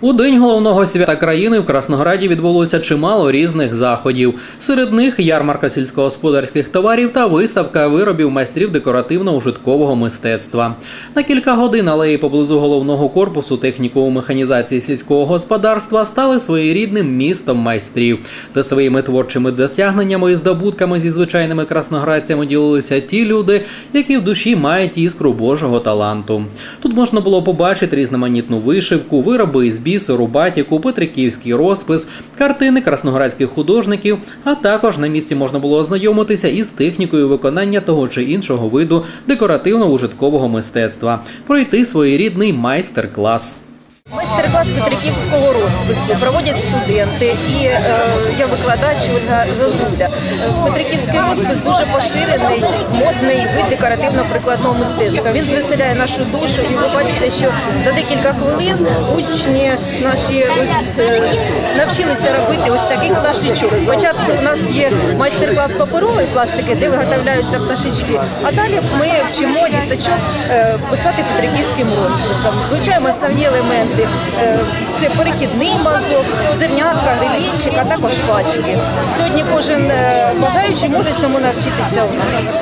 У день головного свята країни в Краснограді відбулося чимало різних заходів. Серед них ярмарка сільськогосподарських товарів та виставка виробів майстрів декоративно-ужиткового мистецтва. На кілька годин алеї поблизу головного корпусу технікуму механізації сільського господарства стали своєрідним містом майстрів, де своїми творчими досягненнями і здобутками зі звичайними красноградцями ділилися ті люди, які в душі мають іскру Божого таланту. Тут можна було побачити різноманітну вишивку, вироби із бісеру, батіку, петриківський розпис, картини красноградських художників, а також на місці можна було ознайомитися із технікою виконання того чи іншого виду декоративно-ужиткового мистецтва, пройти своєрідний майстер-клас. Майстер-клас Петриківського розпису проводять студенти і е, я викладач Ольга Зозуля. Петриківський розпис дуже поширений, модний вид декоративно-прикладного мистецтва. Він звеселяє нашу душу, і ви бачите, що за декілька хвилин учні наші ось е, навчилися робити ось таких пташечок. Спочатку у нас є майстер-клас паперової пластики, де виготовляються пташечки. А далі ми вчимо діточок е, писати петриківським розписом. Вивчаємо основні елементи. Е, Це перехідний мазок, зернятка, гребінчик, а також пачки. Сьогодні кожен е, бажаючий може цьому навчитися у нас.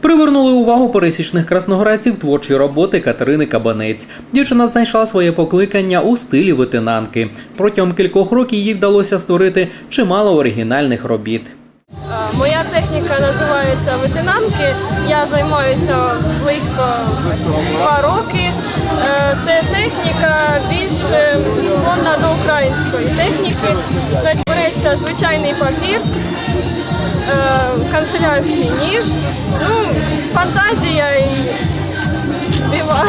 Привернули увагу пересічних красноградців творчі роботи Катерини Кабанець. Дівчина знайшла своє покликання у стилі витинанки. Протягом кількох років їй вдалося створити чимало оригінальних робіт. Е, Моя техніка називається витинанки. Я займаюся близько більш е, склонна до української техніки. Значить, береться звичайний папір, е, канцелярський ніж, ну, фантазія і дива.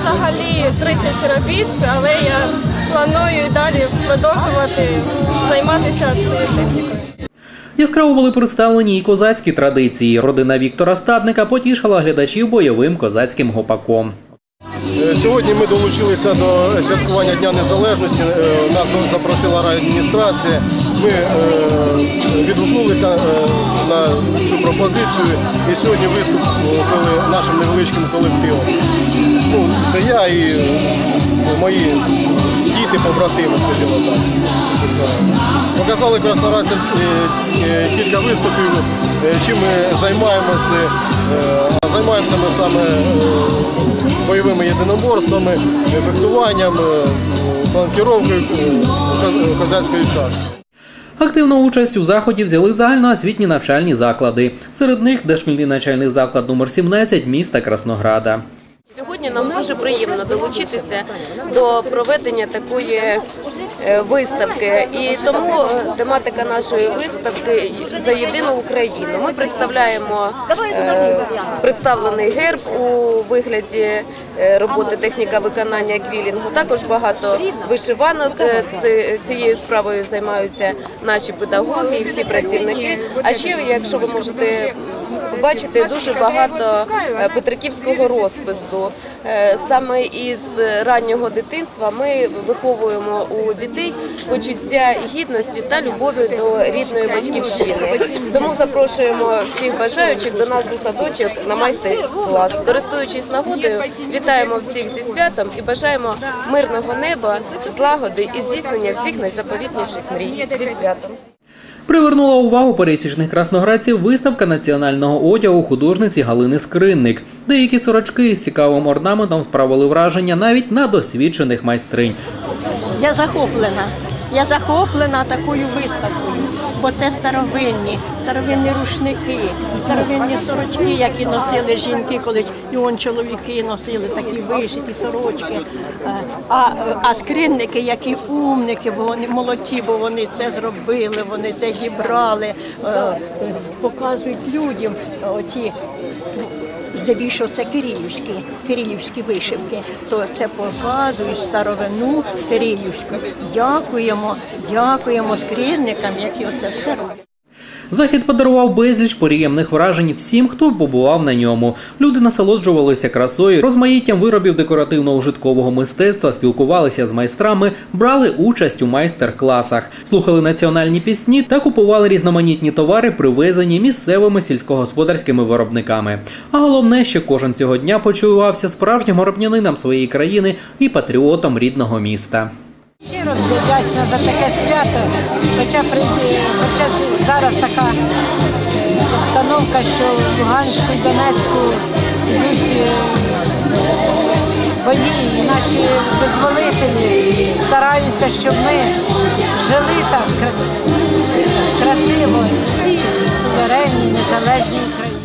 Взагалі 30 робіт, але я планую далі продовжувати займатися цією технікою. Яскраво були представлені і козацькі традиції. Родина Віктора Стадника потішила глядачів бойовим козацьким гопаком. Е, Сьогодні ми долучилися до святкування Дня Незалежності. Е, Нас запросила райадміністрація. Ми е, відгукнулися на цю пропозицію і сьогодні виступили нашим невеличким колективом. Ну, це я і мої діти, побратими, скажімо так. Показали краснодарцям е, кілька виступів, чим ми займаємося. Займаємося ми саме бойовими єдиноборствами, фехтуванням, е, фланкіровкою е, коз- козацької шашки. Активну участь у заході взяли загальноосвітні навчальні заклади. Серед них дошкільний начальний заклад номер 17 міста Краснограда. Сьогодні нам дуже приємно долучитися до проведення такої е, виставки. І тому е, тематика нашої виставки за єдину Україну. Ми представляємо е, представлений герб у вигляді е, роботи техніка виконання квілінгу. Також багато вишиванок е, цією справою займаються наші педагоги і всі працівники. А ще, якщо ви можете Бачите, дуже багато е, петриківського розпису. Е, Саме із раннього дитинства ми виховуємо у дітей почуття гідності та любові до рідної батьківщини. Тому запрошуємо всіх бажаючих до нас у садочок на майстер-клас. Користуючись нагодою, вітаємо всіх зі святом і бажаємо мирного неба, злагоди і здійснення всіх найзаповітніших мрій зі святом. Привернула увагу пересічних красноградців виставка національного одягу художниці Галини Скринник. Деякі сорочки з цікавим орнаментом справили враження навіть на досвідчених майстринь. Я захоплена. Я захоплена такою виставкою, бо це старовинні, старовинні рушники, старовинні сорочки, які носили жінки колись, і он чоловіки носили такі вишиті сорочки. А, а скринники, які умники, бо вони молодці, бо вони це зробили, вони це зібрали, е, показують людям оці здебільшого це кирилівські, кирилівські вишивки, то це показують старовину кирилівську. Дякуємо, дякуємо скринникам, які оце все роблять. Захід подарував безліч приємних вражень всім, хто побував на ньому. Люди насолоджувалися красою, розмаїттям виробів декоративно-ужиткового мистецтва, спілкувалися з майстрами, брали участь у майстер-класах, слухали національні пісні та купували різноманітні товари, привезені місцевими сільськогосподарськими виробниками. А головне, що кожен цього дня почувався справжнім горобнянином своєї країни і патріотом рідного міста. Щиро вдячна за таке свято, хоча, хоча зараз така е, обстановка, що в Луганську і Донецьку йдуть е, бої, і наші визволителі стараються, щоб ми жили так красиво в цій суверенній, незалежній Україні.